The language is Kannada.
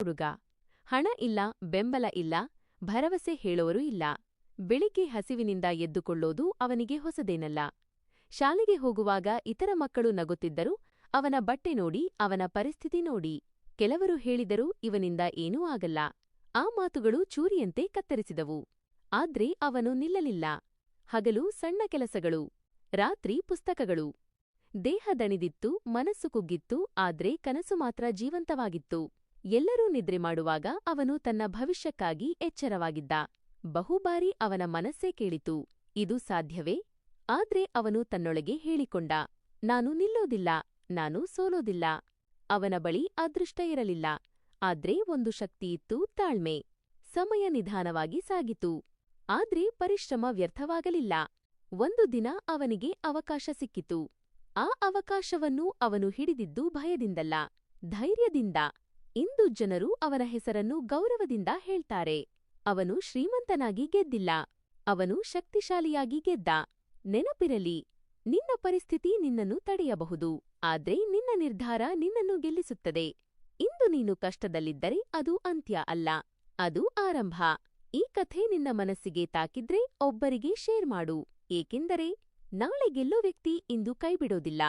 ಹುಡುಗ. ಹಣ ಇಲ್ಲ, ಬೆಂಬಲ ಇಲ್ಲ, ಭರವಸೆ ಹೇಳೋರು ಇಲ್ಲ. ಬೆಳಿಗ್ಗೆ ಹಸಿವಿನಿಂದ ಎದ್ದುಕೊಳ್ಳೋದು ಅವನಿಗೆ ಹೊಸದೇನಲ್ಲ. ಶಾಲೆಗೆ ಹೋಗುವಾಗ ಇತರ ಮಕ್ಕಳು ನಗುತ್ತಿದ್ದರು ಅವನ ಬಟ್ಟೆ ನೋಡಿ, ಅವನ ಪರಿಸ್ಥಿತಿ ನೋಡಿ. ಕೆಲವರು ಹೇಳಿದರು ಇವನಿಂದ ಏನೂ ಆಗಲ್ಲ. ಆ ಮಾತುಗಳು ಚೂರಿಯಂತೆ ಕತ್ತರಿಸಿದವು. ಆದ್ರೆ ಅವನು ನಿಲ್ಲಲಿಲ್ಲ. ಹಗಲು ಸಣ್ಣ ಕೆಲಸಗಳು, ರಾತ್ರಿ ಪುಸ್ತಕಗಳು. ದೇಹ ದಣಿದಿತ್ತು, ಮನಸ್ಸು ಕುಗ್ಗಿತ್ತು, ಆದ್ರೆ ಕನಸು ಮಾತ್ರ ಜೀವಂತವಾಗಿತ್ತು. ಎಲ್ಲರೂ ನಿದ್ರೆ ಮಾಡುವಾಗ ಅವನು ತನ್ನ ಭವಿಷ್ಯಕ್ಕಾಗಿ ಎಚ್ಚರವಾಗಿದ್ದ. ಬಹುಬಾರಿ ಅವನ ಮನಸ್ಸೇ ಕೇಳಿತು, ಇದು ಸಾಧ್ಯವೇ? ಆದ್ರೆ ಅವನು ತನ್ನೊಳಗೆ ಹೇಳಿಕೊಂಡ, ನಾನು ನಿಲ್ಲೋದಿಲ್ಲ, ನಾನು ಸೋಲೋದಿಲ್ಲ. ಅವನ ಬಳಿ ಅದೃಷ್ಟ ಇರಲಿಲ್ಲ, ಆದ್ರೆ ಒಂದು ಶಕ್ತಿಯಿತ್ತು ತಾಳ್ಮೆ. ಸಮಯ ನಿಧಾನವಾಗಿ ಸಾಗಿತು, ಆದ್ರೆ ಪರಿಶ್ರಮ ವ್ಯರ್ಥವಾಗಲಿಲ್ಲ. ಒಂದು ದಿನ ಅವನಿಗೆ ಅವಕಾಶ ಸಿಕ್ಕಿತು, ಆ ಅವಕಾಶವನ್ನು ಅವನು ಹಿಡಿದಿದ್ದು ಭಯದಿಂದಲ್ಲ, ಧೈರ್ಯದಿಂದ. ಇಂದು ಜನರು ಅವನ ಹೆಸರನ್ನು ಗೌರವದಿಂದ ಹೇಳ್ತಾರೆ. ಅವನು ಶ್ರೀಮಂತನಾಗಿ ಗೆದ್ದಿಲ್ಲ. ಅವನು ಶಕ್ತಿಶಾಲಿಯಾಗಿ ಗೆದ್ದ. ನೆನಪಿರಲಿ, ನಿನ್ನ ಪರಿಸ್ಥಿತಿ ನಿನ್ನನ್ನು ತಡೆಯಬಹುದು, ಆದ್ರೆ ನಿನ್ನ ನಿರ್ಧಾರ ನಿನ್ನನ್ನು ಗೆಲ್ಲಿಸುತ್ತದೆ. ಇಂದು ನೀನು ಕಷ್ಟದಲ್ಲಿದ್ದರೆ ಅದು ಅಂತ್ಯ ಅಲ್ಲ, ಅದು ಆರಂಭ. ಈ ಕಥೆ ನಿನ್ನ ಮನಸ್ಸಿಗೆ ತಾಕಿದ್ರೆ ಒಬ್ಬರಿಗೆ ಶೇರ್ ಮಾಡು, ಏಕೆಂದರೆ ನಾಳೆ ಗೆಲ್ಲೋ ವ್ಯಕ್ತಿ ಇಂದು ಕೈಬಿಡೋದಿಲ್ಲ.